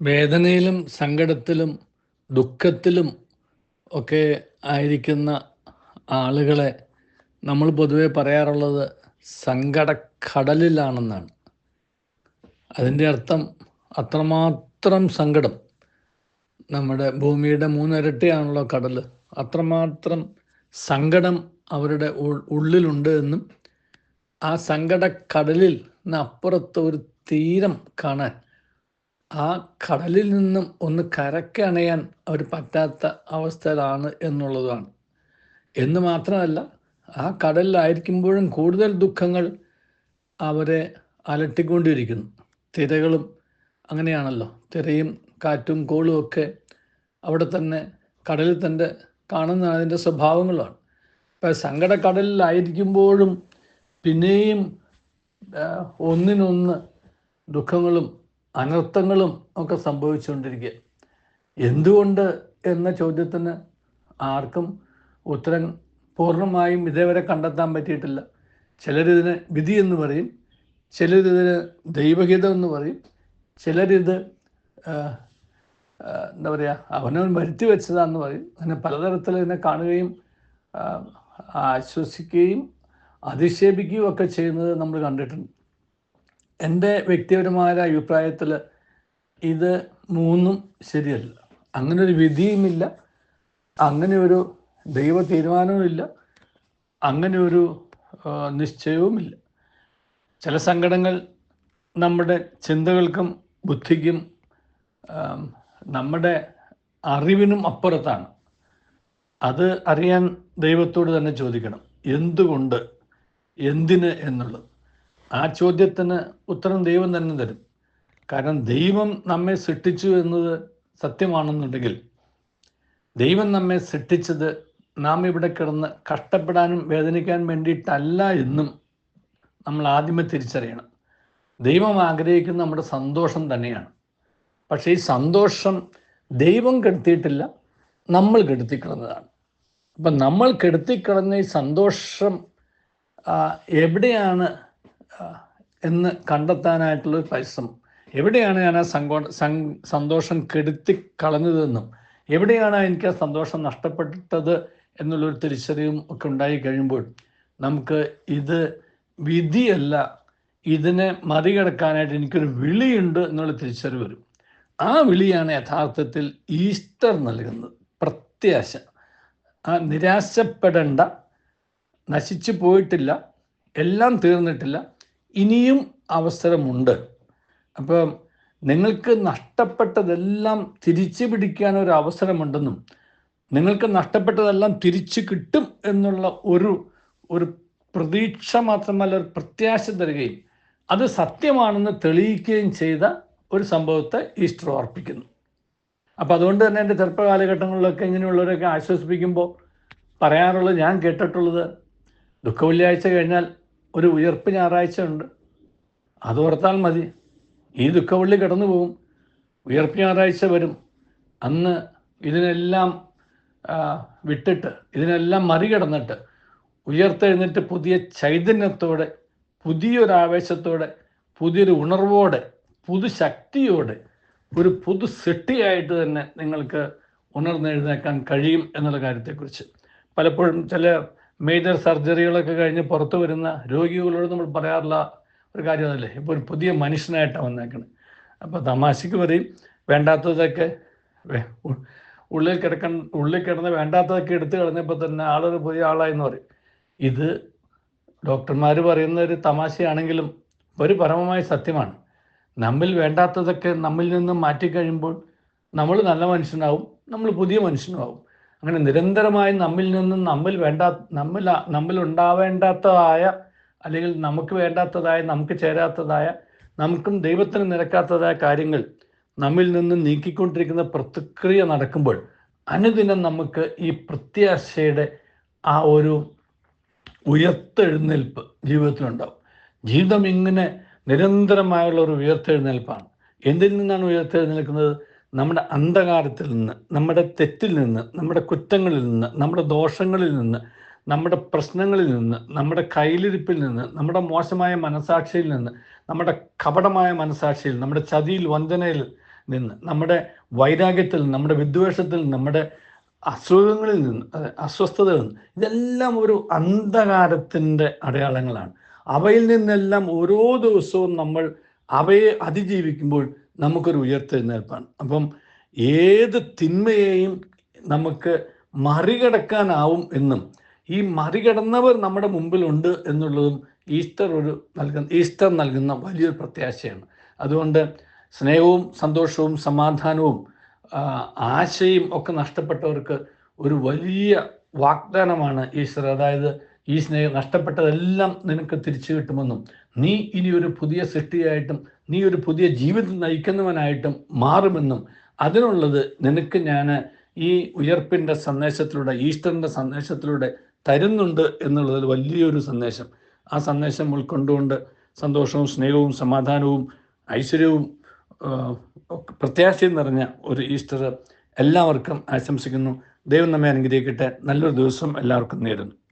വേദനയിലും സങ്കടത്തിലും ദുഃഖത്തിലും ഒക്കെ ആയിരിക്കുന്ന ആളുകളെ നമ്മൾ പൊതുവെ പറയാറുള്ളത് സങ്കടക്കടലിലാണെന്നാണ്. അതിന്റെ അർത്ഥം അത്രമാത്രം സങ്കടം നമ്മുടെ ഭൂമിയുടെ മൂന്നിരട്ടിയാണല്ലോ കടൽ അത്രമാത്രം സങ്കടം അവരുടെ ഉള്ളിലുണ്ട് എന്നും ആ സങ്കടക്കടലിൽ അപ്പുറത്ത് ഒരു തീരം കാണാൻ ആ കടലിൽ നിന്നും ഒന്ന് കരക്കണയാൻ അവർ പറ്റാത്ത അവസ്ഥയിലാണ് എന്നുള്ളതാണ്. എന്ന് മാത്രമല്ല ആ കടലിലായിരിക്കുമ്പോഴും കൂടുതൽ ദുഃഖങ്ങൾ അവരെ അലട്ടിക്കൊണ്ടിരിക്കുന്നു. തിരകളും അങ്ങനെയാണല്ലോ. തിരയും കാറ്റും കോളും ഒക്കെ അവിടെ തന്നെ കടലിൽ തന്നെ കാണുന്ന അതിന്റെ സ്വഭാവങ്ങളാണ്. ഇപ്പം സങ്കടക്കടലിലായിരിക്കുമ്പോഴും പിന്നെയും ഒന്നിനൊന്ന് ദുഃഖങ്ങളും അനർത്ഥങ്ങളും ഒക്കെ സംഭവിച്ചുകൊണ്ടിരിക്കുക. എന്തുകൊണ്ട് എന്ന ചോദ്യത്തിന് ആർക്കും ഉത്തരം പൂർണമായും ഇതേവരെ കണ്ടെത്താൻ പറ്റിയിട്ടില്ല. ചിലരിതിന് വിധി എന്ന് പറയും ചിലരിതിന് ദൈവഹിതം എന്ന് പറയും ചിലരിത് എന്താ പറയുക അവനവൻ വരുത്തി വെച്ചതാന്ന് പറയും. അങ്ങനെ പലതരത്തിൽ ഇതിനെ കാണുകയും ആശ്വസിക്കുകയും അധിക്ഷേപിക്കുകയും ഒക്കെ ചെയ്യുന്നത് നമ്മൾ കണ്ടിട്ടുണ്ട്. എന്റെ വ്യക്തിപരമായ അഭിപ്രായത്തിൽ ഇത് മൂന്നും ശരിയല്ല. അങ്ങനെ ഒരു വിധിയുമില്ല. അങ്ങനെ ഒരു ദൈവ തീരുമാനവുമില്ല. അങ്ങനെ ഒരു നിശ്ചയവുമില്ല. ചില സങ്കടങ്ങൾ നമ്മുടെ ചിന്തകൾക്കും ബുദ്ധിക്കും നമ്മുടെ അറിവിനും അപ്പുറത്താണ്. അത് അറിയാൻ ദൈവത്തോട് തന്നെ ചോദിക്കണം. എന്തുകൊണ്ട്? എന്തിന് എന്നുള്ളത്. ആ ചോദ്യത്തിന് ഉത്തരം ദൈവം തന്നെ തരും. കാരണം ദൈവം നമ്മെ സൃഷ്ടിച്ചു എന്നത് സത്യമാണെന്നുണ്ടെങ്കിൽ ദൈവം നമ്മെ സൃഷ്ടിച്ചത് നാം ഇവിടെ കിടന്ന് കഷ്ടപ്പെടാനും വേദനിക്കാൻ വേണ്ടിയിട്ടല്ല എന്നും നമ്മൾ ആദ്യമേ തിരിച്ചറിയണം. ദൈവം ആഗ്രഹിക്കുന്ന നമ്മുടെ സന്തോഷം തന്നെയാണ്. പക്ഷേ ഈ സന്തോഷം ദൈവം കെടുത്തിയിട്ടില്ല നമ്മൾ കെടുത്തിക്കളഞ്ഞതാണ് അപ്പം നമ്മൾ കെടുത്തിക്കളഞ്ഞ ഈ സന്തോഷം എവിടെയാണ് എന്ന് കണ്ടെത്താനായിട്ടുള്ള പരിശ്രമം. എവിടെയാണ് ഞാൻ ആ സങ്കോ സന്തോഷം കെടുത്തി കളഞ്ഞതെന്നും എവിടെയാണ് എനിക്ക് ആ സന്തോഷം നഷ്ടപ്പെട്ടത് എന്നുള്ളൊരു തിരിച്ചറിവും ഒക്കെ ഉണ്ടായി കഴിയുമ്പോൾ നമുക്ക് ഇത് വിധിയല്ല ഇതിനെ മറികടക്കാനായിട്ട് എനിക്കൊരു വിളിയുണ്ട് എന്നുള്ള തിരിച്ചറിവ് വരും. ആ വിളിയാണ് യഥാർത്ഥത്തിൽ ഈസ്റ്റർ നൽകുന്നത്. പ്രത്യാശ. ആ നിരാശപ്പെടേണ്ട. നശിച്ചു പോയിട്ടില്ല. എല്ലാം തീർന്നിട്ടില്ല. ഇനിയും അവസരമുണ്ട്. അപ്പം നിങ്ങൾക്ക് നഷ്ടപ്പെട്ടതെല്ലാം തിരിച്ചു പിടിക്കാൻ ഒരു അവസരമുണ്ടെന്നും നിങ്ങൾക്ക് നഷ്ടപ്പെട്ടതെല്ലാം തിരിച്ചു കിട്ടും എന്നുള്ള ഒരു ഒരു പ്രതീക്ഷ മാത്രമല്ല ഒരു പ്രത്യാശ തരികയും അത് സത്യമാണെന്ന് തെളിയിക്കുകയും ചെയ്ത ഒരു സംഭവത്തെ ഈസ്റ്റർ ഓർപ്പിക്കുന്നു അപ്പം അതുകൊണ്ട് തന്നെ എന്റെ ചെറുപ്പ കാലഘട്ടങ്ങളിലൊക്കെ ഇങ്ങനെയുള്ളവരൊക്കെ ആശ്വസിപ്പിക്കുമ്പോൾ പറയാറുള്ളത് ഞാൻ കേട്ടിട്ടുള്ളത് ദുഃഖ വെള്ളിയാഴ്ച കഴിഞ്ഞാൽ ഒരു ഉയർപ്പ് ഞായറാഴ്ച ഉണ്ട്. അത് ഓർത്താൽ മതി. ഈ ദുഃഖവള്ളി കടന്നു പോകും. ഉയർപ്പ് ഞായറാഴ്ച വരും. അന്ന് ഇതിനെല്ലാം വിട്ടിട്ട് ഇതിനെല്ലാം മറികടന്നിട്ട് ഉയർത്തെഴുന്നിട്ട് പുതിയ ചൈതന്യത്തോടെ പുതിയൊരു ആവേശത്തോടെ പുതിയൊരു ഉണർവോടെ പുതുശക്തിയോടെ ഒരു പുതു സൃഷ്ടിയായിട്ട് തന്നെ നിങ്ങൾക്ക് ഉണർന്നെഴുന്നേക്കാൻ കഴിയും എന്നുള്ള കാര്യത്തെക്കുറിച്ച്. പലപ്പോഴും ചില മേജർ സർജറികളൊക്കെ കഴിഞ്ഞ് പുറത്തു വരുന്ന രോഗികളോട് നമ്മൾ പറയാറുള്ള ഒരു കാര്യം അതല്ലേ ഇപ്പോൾ ഒരു പുതിയ മനുഷ്യനായിട്ടാണ് വന്നേക്കണത് അപ്പോൾ തമാശക്ക് പറയും വേണ്ടാത്തതൊക്കെ ഉള്ളിൽ കിടക്കൺ ഉള്ളിൽ കിടന്ന് വേണ്ടാത്തതൊക്കെ എടുത്ത് കളഞ്ഞപ്പോൾ തന്നെ ആളൊരു പുതിയ ആളായി എന്ന് പറയും. ഇത് ഡോക്ടർമാർ പറയുന്ന ഒരു തമാശയാണെങ്കിലും ഒരു പരമമായ സത്യമാണ്. നമ്മിൽ വേണ്ടാത്തതൊക്കെ നമ്മിൽ നിന്നും മാറ്റിക്കഴിയുമ്പോൾ നമ്മൾ നല്ല മനുഷ്യനാവും നമ്മൾ പുതിയ മനുഷ്യനാവും അങ്ങനെ നിരന്തരമായി നമ്മിൽ നിന്നും നമ്മിൽ വേണ്ട നമ്മിൽ നമ്മിൽ ഉണ്ടാവേണ്ടാത്തതായ അല്ലെങ്കിൽ നമുക്ക് വേണ്ടാത്തതായ നമുക്ക് ചേരാത്തതായ നമുക്കും ദൈവത്തിന് നിരക്കാത്തതായ കാര്യങ്ങൾ നമ്മിൽ നിന്ന് നീക്കിക്കൊണ്ടിരിക്കുന്ന പ്രതിക്രിയ നടക്കുമ്പോൾ അനുദിനം നമുക്ക് ഈ പ്രത്യാശയുടെ ആ ഒരു ഉയർത്തെഴുന്നേൽപ്പ് ജീവിതത്തിലുണ്ടാവും. ജീവിതം ഇങ്ങനെ നിരന്തരമായുള്ള ഒരു ഉയർത്തെഴുന്നേൽപ്പാണ്. എന്തിൽ നിന്നാണ് ഉയർത്തെഴുന്നേൽക്കുന്നത്? നമ്മുടെ അന്ധകാരത്തിൽ നിന്ന് നമ്മുടെ തെറ്റിൽ നിന്ന് നമ്മുടെ കുറ്റങ്ങളിൽ നിന്ന് നമ്മുടെ ദോഷങ്ങളിൽ നിന്ന് നമ്മുടെ പ്രശ്നങ്ങളിൽ നിന്ന് നമ്മുടെ കയ്യിലിരിപ്പിൽ നിന്ന് നമ്മുടെ മോശമായ മനസാക്ഷിയിൽ നിന്ന് നമ്മുടെ കപടമായ മനസാക്ഷിയിൽ നമ്മുടെ ചതിയിൽ വഞ്ചനയിൽ നിന്ന് നമ്മുടെ വൈരാഗ്യത്തിൽ നമ്മുടെ വിദ്വേഷത്തിൽ നമ്മുടെ അസുഖങ്ങളിൽ നിന്ന് അസ്വസ്ഥതയിൽ നിന്ന് ഇതെല്ലാം ഒരു അന്ധകാരത്തിന്റെ അടയാളങ്ങളാണ് അവയിൽ നിന്നെല്ലാം ഓരോ ദിവസവും നമ്മൾ അവയെ അതിജീവിക്കുമ്പോൾ നമുക്കൊരു ഉയർത്തെഴുന്നേൽപ്പാണ്. അപ്പം ഏത് തിന്മയെയും നമുക്ക് മറികടക്കാനാവും എന്നും ഈ മറികടന്നവർ നമ്മുടെ മുമ്പിലുണ്ട് എന്നുള്ളതും ഈസ്റ്റർ ഒരു നൽകുന്ന ഈസ്റ്റർ നൽകുന്ന വലിയൊരു പ്രത്യാശയാണ്. അതുകൊണ്ട് സ്നേഹവും സന്തോഷവും സമാധാനവും ആശയും ഒക്കെ നഷ്ടപ്പെട്ടവർക്ക് ഒരു വലിയ വാഗ്ദാനമാണ് ഈശ്വർ അതായത് ഈ സ്നേഹം നഷ്ടപ്പെട്ടതെല്ലാം നിനക്ക് തിരിച്ചു കിട്ടുമെന്നും നീ ഇനി ഒരു പുതിയ സൃഷ്ടിയായിട്ടും നീ ഒരു പുതിയ ജീവിതം നയിക്കുന്നവനായിട്ടും മാറുമെന്നും അതിനുള്ളത് നിനക്ക് ഞാൻ ഈ ഉയർപ്പിന്റെ സന്ദേശത്തിലൂടെ ഈസ്റ്ററിന്റെ സന്ദേശത്തിലൂടെ തരുന്നുണ്ട് എന്നുള്ളതിൽ വലിയൊരു സന്ദേശം. ആ സന്ദേശം ഉൾക്കൊണ്ടുകൊണ്ട് സന്തോഷവും സ്നേഹവും സമാധാനവും ഐശ്വര്യവും പ്രത്യാശയും നിറഞ്ഞ ഒരു ഈസ്റ്റർ എല്ലാവർക്കും ആശംസിക്കുന്നു. ദൈവം നമ്മെ അനുഗ്രഹിക്കട്ടെ. നല്ലൊരു ദിവസം എല്ലാവർക്കും നേരുന്നു.